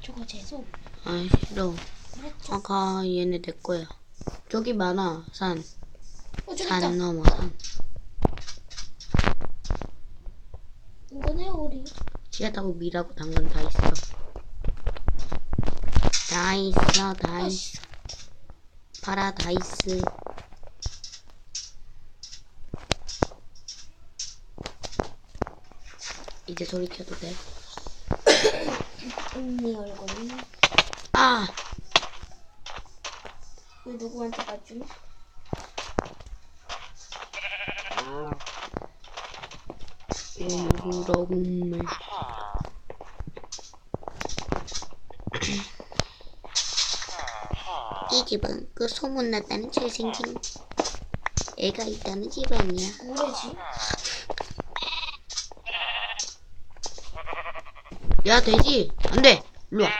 저거 재수. 아 싫어. 그랬죠. 아가 얘네 내 거야. 저기 많아 산. 어, 저기 산 있다. 넘어 산. 이거네, 우리. 씨앗하고 밀하고 당근 다 있어. 다 있어 다 아씨. 있어. 파라다이스. 이제 소리 켜도 돼? 언니 얼굴이. 아! 왜 누구한테 가지? 우렁물. 이 집은 그 소문났다는 잘생긴 애가 있다는 집 아니야. 뭐래지? 야 돼지? 안돼. 일로 와.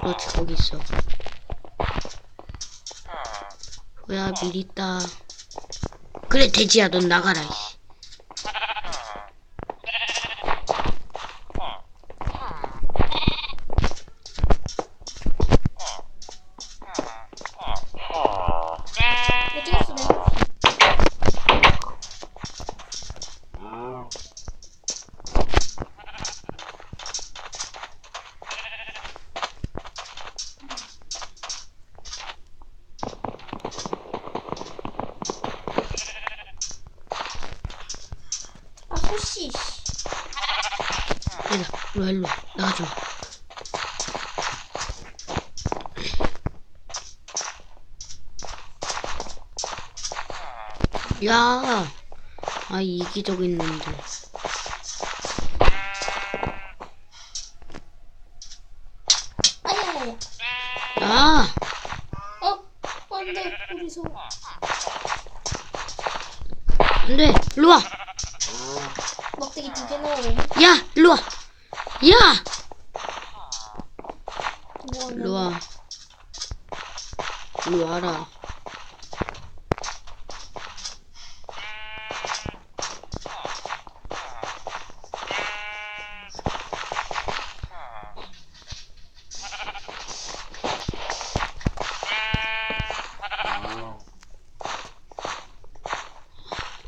그렇지 거기 있어. 뭐야 밀 있다 그래 돼지야 넌 나가라 이씨. 어디 갔어, 내가? 아, 소씨. 씨. 얘들아 일로 와 일로 와 나가줘 야, 아 이기적인 놈들. 아야야야. 야, 어? 안 돼, 우리 소. 안돼, 일로 와. 막대기 두 개 넣어. 야, 일로 와. 야, 뭐 하나? 일로 와. 일로 와라.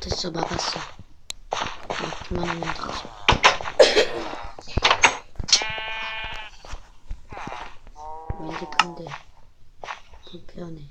됐어, 막았어. 막기만 하면 되지. 근데 불편해.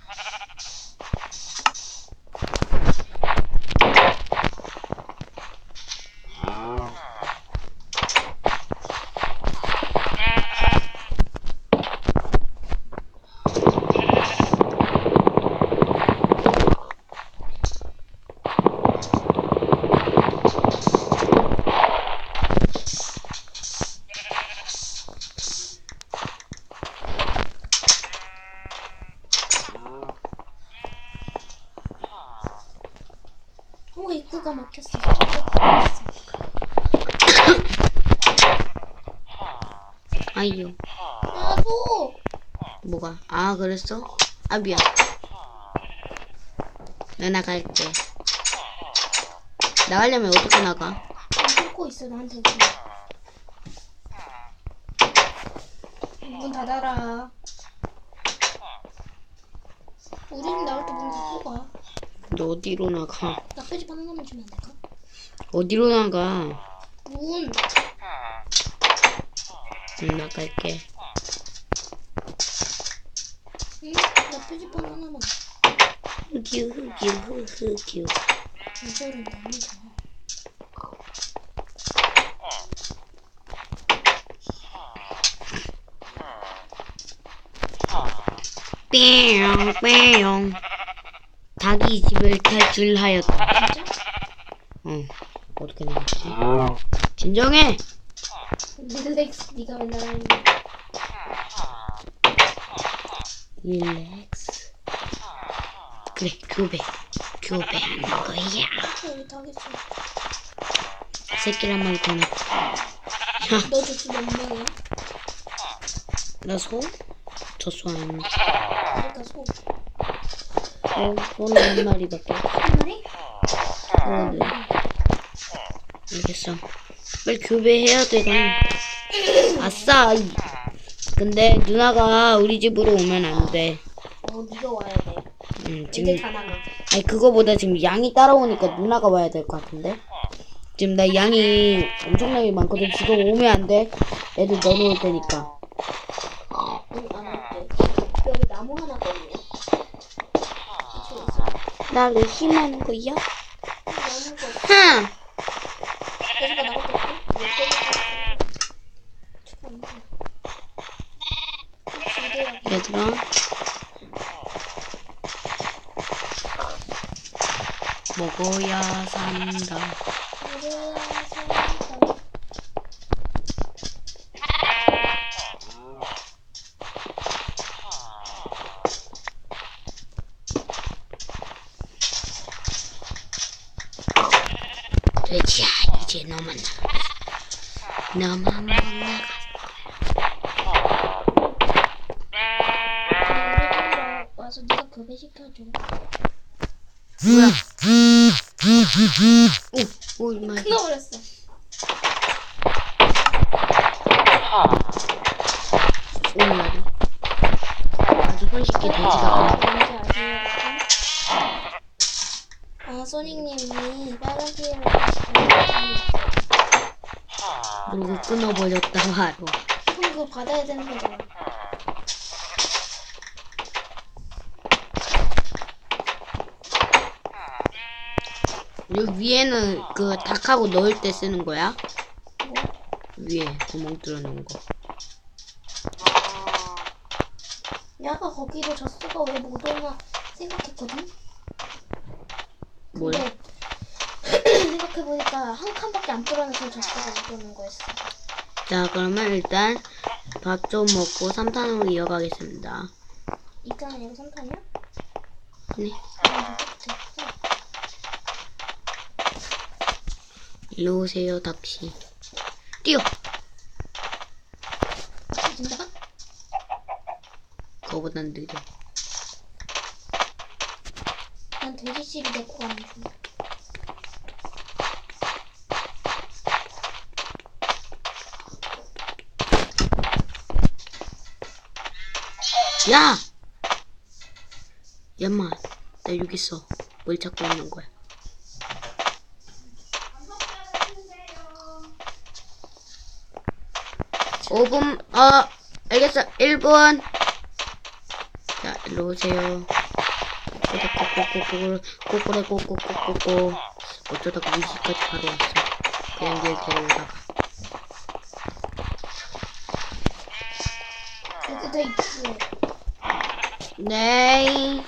입구가 막혔어. 아이요. 아, 소! 뭐가? 아, 그랬어? 아, 미안. 나 나갈게. 나가려면 어떻게 나가? 뚫고 있어, 나한테 문 닫아라. 우리는 나올 때 문 닫고 가. 너 어디로 나가? 나 빼지 바나나만 주면 안 될까? 어디로 나가? 문! 응, 나갈게. 응? 나 빼지 바나나만. 흑유, 흑유, 흑, 흑유. 너무 좋아. 뺑, 뺑. 닭이 집을 탈출하였다. 진짜? 응. 어떻게 나갔지? 진정해! 릴렉스, 네가 맨날 하는 거. 릴렉스. 그래, 교배. 교배하는 거야. 여기 타겠어. 새끼란 마리 더 넣자. 너 저수 몇 명이야? 나 소? 젖소 아닙니다. 그러니까 소. 어, 소는 한 마리밖에. 한 마리? 어, 네. 알겠어. 빨리 교배해야 되잖아. 아싸. 이- 근데 누나가 우리 집으로 오면 안 돼. 어, 네가 와야 돼. 음, 애들 지금 다 나가. 아니 그거보다 지금 양이 따라오니까 누나가 와야 될 것 같은데. 지금 나 양이 엄청나게 많거든. 지금 오면 안 돼. 애들 넣어놓을 테니까. 응, 안 할게. 여기 나무 하나. 이쪽에 있어. 나를 심하는 거야? 기대야. 얘들아. 먹어야. 산다. 돼지야, 이제 너만 남았어. 너만 못 나가. 와서 네가 교배시켜줘. 뭐야? 오, 오, 이마. 끊어버렸어. 오늘 아주 손쉽게 돼지가 뭔지 아세요? 아, 소닉님이 빨간 피해를. 모르고 끊어버렸다 바로. 그럼 그거 받아야 되는 거잖아. 여기 위에는 그 닭하고 넣을 때 쓰는 거야? 뭐? 위에 구멍 뚫어놓은 거. 야가 거기로 젖소가 왜 못 오나 생각했거든? 뭘? 생각해보니까 한 칸밖에 안 뚫어내서 젖소가 못 오는 거였어. 자, 그러면 일단 밥 좀 먹고 3탄으로 이어가겠습니다. 2탄 아니고 3탄이야? 네. 아. 일로 오세요, 닭씨. 뛰어! 진짜? 그거보단 느려. 난 돼지씨를 데리고 가는 중. 야! 야마, 나 여기 있어. 뭘 찾고 있는 거야? 오분 어, 알겠어. 1분. 자, 일로 오세요. 꼬꼬꼬꼬꼬꼬, 꼬꼬레 꼬꼬꼬꼬꼬. 어쩌다가 위시까지 바로 왔어. 길 데려오다가. 네.